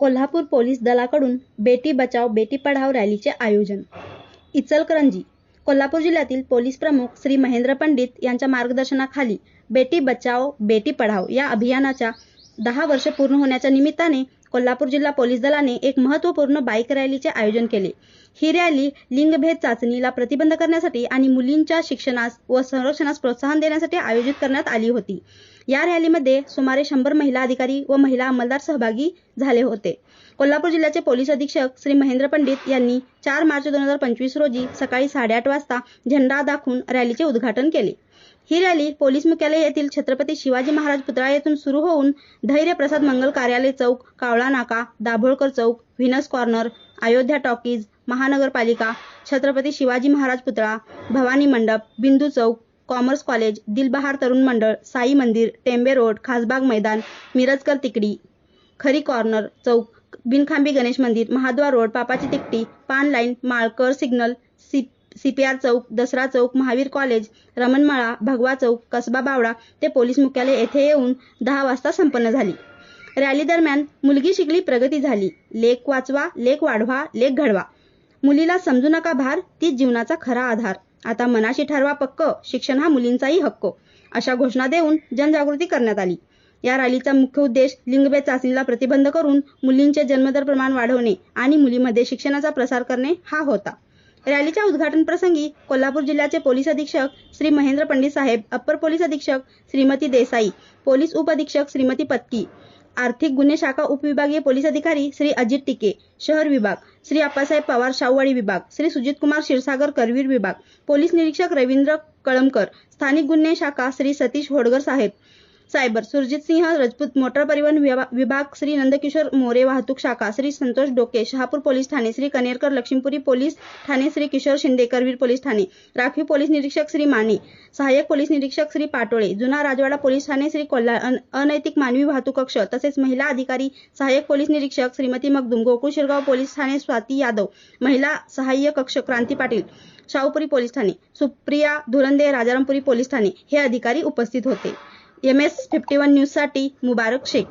Kolhapur police दलाकडून बेटी बचाव बेटी पढाव रॅलीचे आयोजन. इचलकरंजी कोल्हापूर जिल्ह्यातील पोलीस प्रमुख श्री महेंद्र पंडित यांच्या मार्गदर्शनाखाली बेटी बचाव बेटी पढाव या अभियानाच्या दहा वर्ष पूर्ण होण्याच्या निमित्ताने कोल्हापूर जिल्हा पोलीस दलाने एक महत्त्वपूर्ण बाईक रॅलीचे आयोजन केले. ही रॅली लिंगभेद चाचणीला प्रतिबंध करण्यासाठी आणि मुलींच्या शिक्षणास व संरक्षणास प्रोत्साहन देण्यासाठी आयोजित करण्यात आली होती. या रॅलीमध्ये सुमारे शंभर महिला अधिकारी व महिला अंमलदार सहभागी झाले होते. कोल्हापूर जिल्ह्याचे पोलीस अधीक्षक श्री महेंद्र पंडित यांनी चार मार्च दोन हजार पंचवीस रोजी सकाळी साडेआठ वाजता झेंडा दाखवून रॅलीचे उद्घाटन केले. ही रॅली पोलीस मुख्यालय येथील छत्रपती शिवाजी महाराज पुतळा येथून सुरू होऊन धैर्य प्रसाद मंगल कार्यालय चौक Kawala Naka Dabholkar Chowk Venus corner Ayodhya talkies महानगरपालिका छत्रपती शिवाजी महाराज पुतळा भवानी मंडप बिंदू चौक कॉमर्स कॉलेज दिलबहार तरुण मंडळ साई मंदिर टेंबे रोड खासबाग मैदान मिरजकर तिकडी खरी कॉर्नर चौक बिनखांबी गणेश मंदिर महाद्वार रोड पापाची तिकटी पान line Malkar signal C CPR चौक दसरा चौक महावीर कॉलेज रमणमाळा भगवा चौक कसबा बावडा ते पोलीस मुख्यालय येथे येऊन दहा वाजता संपन्न झाली. रॅली दरम्यान मुलगी शिकली प्रगती झाली. लेख वाचवा लेख वाढवा लेख घडवा. मुलीला समजू नका भार तीच जीवनाचा खरा आधार. आता मनाशी ठरवा पक्क शिक्षण हा मुलींचाही हक्क. अशा घोषणा देऊन जनजागृती करण्यात आली. या रॅलीचा मुख्य उद्देश लिंगभेद चाचणीला प्रतिबंध करून मुलींचे जन्मदर प्रमाण वाढवणे आणि मुलीमध्ये शिक्षणाचा प्रसार करणे हा होता. रॅलीच्या उद्घाटन प्रसंगी कोल्हापूर जिल्ह्याचे पोलीस अधीक्षक श्री महेंद्र पंडित साहेब अप्पर पोलीस अधीक्षक श्रीमती देसाई पोलीस उपअधीक्षक श्रीमती पत्की आर्थिक गुन्हे शाखा उपविभागीय पोलीस अधिकारी श्री अजित टिके शहर विभाग श्री अप्पासाहेब पवार शाहूवाडी विभाग श्री सुजित कुमार क्षीरसागर करवीर विभाग पोलीस निरीक्षक रवींद्र कळमकर स्थानिक गुन्हे शाखा श्री सतीश होडगर साहेब सायबर सुरजित सिंह राजपूत मोटर परिवहन विभाग श्री नंदकिशोर मोरे वाहतूक शाखा श्री संतोष डोके शहापूर पोलीस ठाणे श्री कनेरकर लक्ष्मीपुरी पोलीस ठाणे श्री किशोर शिंदे करवीर पोलीस ठाणे राखीव पोलीस निरीक्षक श्री माने सहाय्यक पोलीस निरीक्षक श्री पाटोळे जुना राजवाडा पोलीस ठाणे श्री कोल्हा अनैतिक मानवी वाहतूक कक्ष तसेच महिला अधिकारी सहाय्यक पोलीस निरीक्षक श्रीमती मगदुम गोकुळ शिरगाव पोलीस ठाणे स्वाती यादव महिला सहाय्य कक्ष क्रांती पाटील शाहूपुरी पोलीस ठाणे सुप्रिया धुरंदे राजारामपुरी पोलीस ठाणे हे अधिकारी उपस्थित होते. एम एस फिफ्टी वन न्यूजसाठी मुबारक शेख.